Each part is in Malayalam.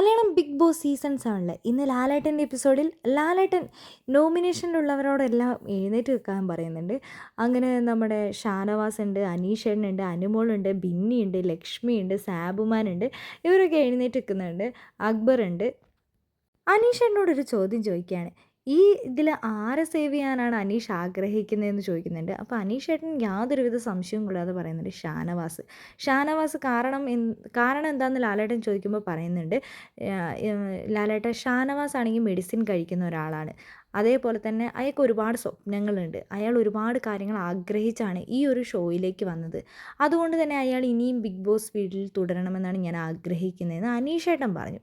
മലയാളം ബിഗ് ബോസ് സീസൺ സെവനിൽ ഇന്ന് ലാലേട്ടന്റെ എപ്പിസോഡിൽ ലാലേട്ടൻ നോമിനേഷനിലുള്ളവരോടെല്ലാം എഴുന്നേറ്റ് വെക്കാൻ പറയുന്നുണ്ട്. അങ്ങനെ നമ്മുടെ ഷാനവാസ് ഉണ്ട് അനീഷേട്ടനുണ്ട് അനുമോളുണ്ട് ബിന്നിയുണ്ട് ലക്ഷ്മിയുണ്ട് സാബുമാനുണ്ട്. ഇവരൊക്കെ എഴുന്നേറ്റ് വെക്കുന്നുണ്ട് അക്ബർ ഉണ്ട് അനീഷേട്ടനോടൊരു ചോദ്യം ചോദിക്കുകയാണ്. ഈ ഇതിൽ ആരെ സേവ് ചെയ്യാനാണ് അനീഷ് ആഗ്രഹിക്കുന്നതെന്ന് ചോദിക്കുന്നുണ്ട്. അപ്പോൾ അനീഷ് ഏട്ടൻ യാതൊരുവിധ സംശയവും കൂടാതെ പറയുന്നുണ്ട് ഷാനവാസ്. ഷാനവാസ് കാരണം കാരണം എന്താണെന്ന് ലാലേട്ടൻ ചോദിക്കുമ്പോൾ പറയുന്നുണ്ട് ലാലേട്ടൻ ഷാനവാസ് ആണെങ്കിൽ മെഡിസിൻ കഴിക്കുന്ന ഒരാളാണ്. അതേപോലെ തന്നെ അയാൾക്ക് ഒരുപാട് സ്വപ്നങ്ങളുണ്ട്. അയാൾ ഒരുപാട് കാര്യങ്ങൾ ആഗ്രഹിച്ചാണ് ഈ ഒരു ഷോയിലേക്ക് വന്നത്. അതുകൊണ്ട് തന്നെ അയാൾ ഇനിയും ബിഗ് ബോസ് വീട്ടിൽ തുടരണമെന്നാണ് ഞാൻ ആഗ്രഹിക്കുന്നതെന്ന് അനീഷേട്ടൻ പറഞ്ഞു.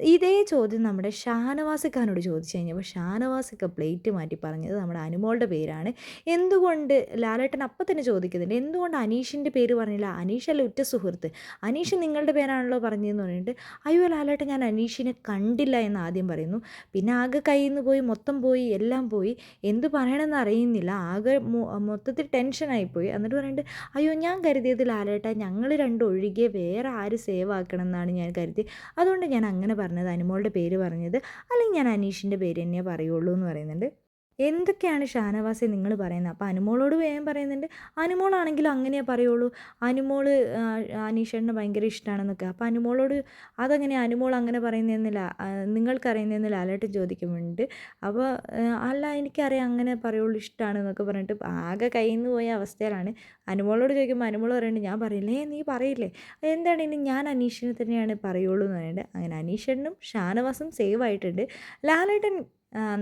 ഇതേ ചോദ്യം നമ്മുടെ ഷാനവാസിഖാനോട് ചോദിച്ചു കഴിഞ്ഞപ്പോൾ ഷാനവാസിക്ക പ്ലേറ്റ് മാറ്റി പറഞ്ഞത് നമ്മുടെ അനുമോളുടെ പേരാണ്. എന്തുകൊണ്ട് ലാലേട്ടൻ അപ്പം തന്നെ ചോദിക്കുന്നുണ്ട്. എന്തുകൊണ്ട് അനീഷിന്റെ പേര് പറഞ്ഞില്ല? അനീഷല്ല ഉറ്റ സുഹൃത്ത്. അനീഷ് നിങ്ങളുടെ പേരാണല്ലോ പറഞ്ഞതെന്ന് പറഞ്ഞിട്ട് അയ്യോ ലാലേട്ടൻ ഞാൻ അനീഷിനെ കണ്ടില്ല എന്ന് ആദ്യം പറയുന്നു. പിന്നെ ആകെ കയ്യിൽ നിന്ന് പോയി മൊത്തം പോയി എല്ലാം പോയി. എന്ത് പറയണമെന്ന് അറിയുന്നില്ല. ആകെ മൊത്തത്തിൽ ടെൻഷനായിപ്പോയി എന്നിട്ട് പറയുന്നുണ്ട് അയ്യോ ഞാൻ കരുതിയത് ലാലേട്ട ഞങ്ങൾ രണ്ടും ഒഴികെ വേറെ ആര് സേവ് ആക്കണം എന്നാണ് ഞാൻ കരുതി അതുകൊണ്ട് ഞാൻ അങ്ങനെ പറഞ്ഞത് അനുമോളുടെ പേര് പറഞ്ഞത് അല്ലെങ്കിൽ ഞാൻ അനീഷിന്റെ പേര് തന്നെയേ പറയുള്ളൂ എന്ന് പറയുന്നുണ്ട്. എന്തൊക്കെയാണ് ഷാനവാസി നിങ്ങൾ പറയുന്നത്? അപ്പോൾ അനുമോളോട് വേഗം പറയുന്നുണ്ട്. അനുമോളാണെങ്കിൽ അങ്ങനെയേ പറയുള്ളൂ. അനുമോൾ അനീഷേട്ടനെ ഭയങ്കര ഇഷ്ടമാണെന്നൊക്കെ അപ്പോൾ അനുമോളോട് അതങ്ങനെ അനുമോൾ അങ്ങനെ പറയുന്നതെന്നില്ല നിങ്ങൾക്കറിയുന്നതെന്ന് ലാലേട്ടൻ ചോദിക്കുന്നുണ്ട്. അപ്പോൾ അല്ല എനിക്കറിയാം അങ്ങനെ പറയുള്ളൂ ഇഷ്ടമാണെന്നൊക്കെ പറഞ്ഞിട്ട് ആകെ കയ്യിൽ നിന്ന് പോയ അവസ്ഥയിലാണ്. അനുമോളോട് ചോദിക്കുമ്പോൾ അനുമോൾ പറയുന്നുണ്ട് ഞാൻ പറയില്ലേ? നീ പറയില്ലേ? എന്താണ് ഇനി ഞാൻ അനീഷിനെ തന്നെയാണ് പറയുള്ളൂ? എന്ന് പറയുന്നത് അങ്ങനെ അനീഷേട്ടനും ഷാനവാസും സേവ് ആയിട്ടുണ്ട്. ലാലേട്ടൻ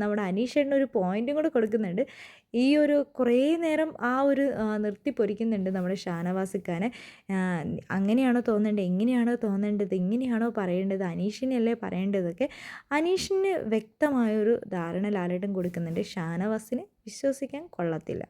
നമ്മുടെ അനീഷേട്ടന് ഒരു പോയിന്റും കൂടെ കൊടുക്കുന്നുണ്ട്. ഈ ഒരു കുറേ നേരം ആ ഒരു നിർത്തി പൊരിക്കുന്നുണ്ട് നമ്മുടെ ഷാനവാസിക്കാനെ അങ്ങനെയാണോ തോന്നേണ്ടത് എങ്ങനെയാണോ തോന്നേണ്ടത്? എങ്ങനെയാണോ പറയേണ്ടത്? അനീഷിനല്ലേ പറയേണ്ടതൊക്കെ? അനീഷിന് വ്യക്തമായൊരു ധാരണ ലാലേട്ടൻ കൊടുക്കുന്നുണ്ട്. ഷാനവാസിനെ വിശ്വസിക്കാൻ കൊള്ളത്തില്ല.